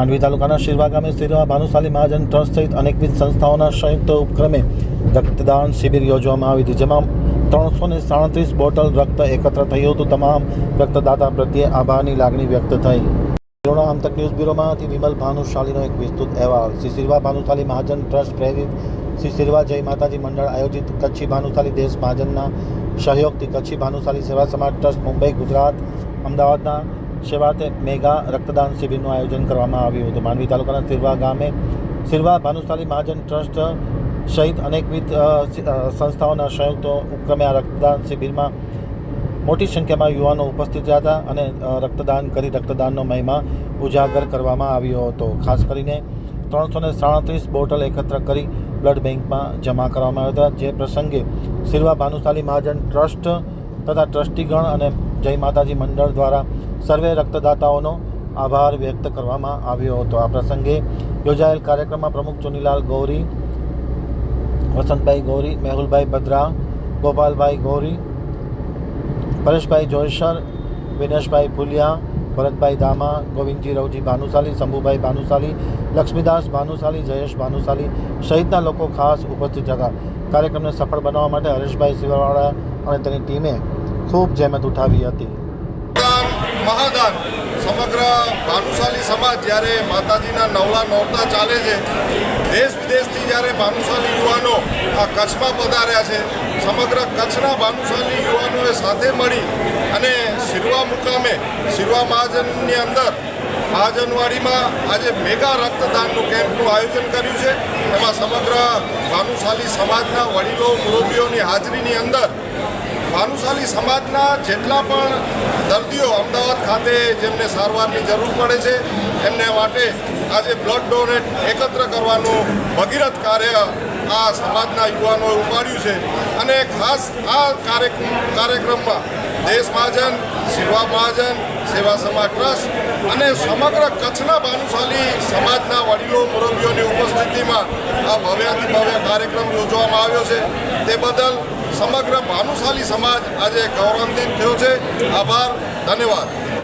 માંડવી તાલુકાના શિરવા ગામે શિરવા ભાનુશાલી મહાજન ટ્રસ્ટ સહિત અનેકવિધ સંસ્થાઓના સંયુક્ત ઉપક્રમે રક્તદાન શિબિર યોજવામાં આવી હતી, જેમાં ત્રણસો ને સાડત્રીસ બોટલ રક્ત એકત્ર થયું હતું. તમામ રક્તદાતા પ્રત્યે આભારની લાગણી વ્યક્ત થઈ. કોરોના આમતક ન્યૂઝ બ્યુરોમાંથી વિમલ ભાનુશાલીનો એક વિસ્તૃત અહેવાલ. શ્રી શિરવા ભાનુશાલી મહાજન ટ્રસ્ટ પ્રેરિત શ્રી શિરવા જય માતાજી મંડળ આયોજિત કચ્છી ભાનુશાલી દેશ મહાજનના સહયોગથી કચ્છી ભાનુશાલી સેવા સમાજ ટ્રસ્ટ મુંબઈ, ગુજરાત, અમદાવાદના સેવાતે મેગા રક્તદાન શિબિરનું આયોજન કરવામાં આવ્યું હતું. માંડવી તાલુકાના શિરવા ગામે શિરવા ભાનુશાલી મહાજન ટ્રસ્ટ સહિત અનેકવિધ સંસ્થાઓના સંયુક્ત ઉપક્રમે આ રક્તદાન શિબિરમાં મોટી સંખ્યામાં યુવાનો ઉપસ્થિત રહ્યા હતા અને રક્તદાન કરી રક્તદાનનો મહિમા ઉજાગર કરવામાં આવ્યો હતો. ખાસ કરીને ત્રણસો ને સાડત્રીસ બોટલ એકત્ર કરી બ્લડ બેંકમાં જમા કરવામાં આવ્યા હતા. જે પ્રસંગે શિરવા ભાનુશાલી મહાજન ટ્રસ્ટ તથા ટ્રસ્ટીગણ અને જય માતાજી મંડળ દ્વારા સર્વે રક્તદાતાઓનો આભાર વ્યક્ત કરવામાં આવ્યો હતો. આ પ્રસંગે યોજાયેલ કાર્યક્રમમાં પ્રમુખ ચુનીલાલ ગૌરી, વસંતભાઈ ગૌરી, મેહુલભાઈ બદ્રા ગોપાલભાઈ ગૌરી, પરેશભાઈ જોઈશર વિનેશભાઈ ફુલિયા, ભરતભાઈ દામા, ગોવિંદજી રવજી ભાનુશાલી, શંભુભાઈ ભાનુશાલી, લક્ષ્મીદાસ ભાનુશાલી, જયેશ ભાનુશાલી સહિતના લોકો ખાસ ઉપસ્થિત હતા. કાર્યક્રમને સફળ બનાવવા માટે હરેશભાઈ શિવવાળા અને તેની ટીમે ખૂબ જહેમત ઉઠાવી હતી. મહાદાન સમગ્ર ભાનુશાલી સમાજ જ્યારે માતાજીના નવલા નોરતા ચાલે છે, દેશ વિદેશથી જ્યારે ભાનુશાલી યુવાનો આ કચ્છમાં પધાર્યા છે, સમગ્ર કચ્છના ભાનુશાલી યુવાનોએ સાથે મળી અને શિરવા મુકામે, શિરવા મહાજનની અંદર, મહાજનવાડીમાં આજે મેગા રક્તદાનનું કેમ્પનું આયોજન કર્યું છે. એમાં સમગ્ર ભાનુશાલી સમાજના વડીલો, મુરબીઓની હાજરીની અંદર ભાનુશાલી સમાજના જેટલા પણ દર્દીઓ અમદાવાદ ખાતે જેમને સારવારની જરૂર પડે છે, એમને માટે આજે બ્લડ ડોનેટ એકત્ર કરવાનું ભગીરથ કાર્ય આ સમાજના યુવાનોએ ઉપાડ્યું છે. અને ખાસ આ કાર્યક્રમ, કાર્યક્રમમાં દેશ મહાજન, સેવા મહાજન, સેવા સમાજ ટ્રસ્ટ અને સમગ્ર કચ્છના ભાનુશાલી સમાજના વડીલો, મુરબીઓની ઉપસ્થિતિમાં આ ભવ્યાથી ભવ્ય કાર્યક્રમ યોજવામાં આવ્યો છે. તે બદલ સમગ્ર ભાનુશાલી સમાજ આજે ગૌરવાન્વિત થયો છે. આભાર ધન્યવાદ.